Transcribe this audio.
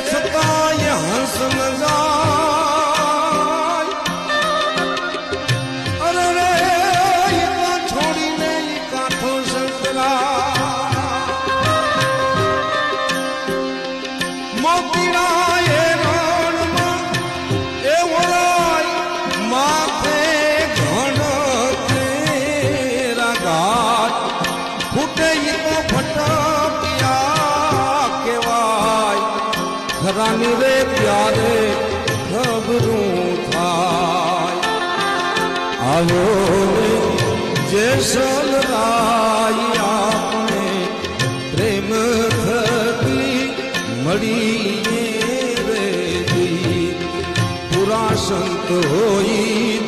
છતાંય હંસ મજા અરે રે છોડીને કાઠો સંતરા મોતીરા ફૂટે ફટા ધરાની રે ત્યારે ગભરું થાય આવો ને જે સલરાય આપણે પ્રેમ થકી મળીએ રે પુરા સંત હોય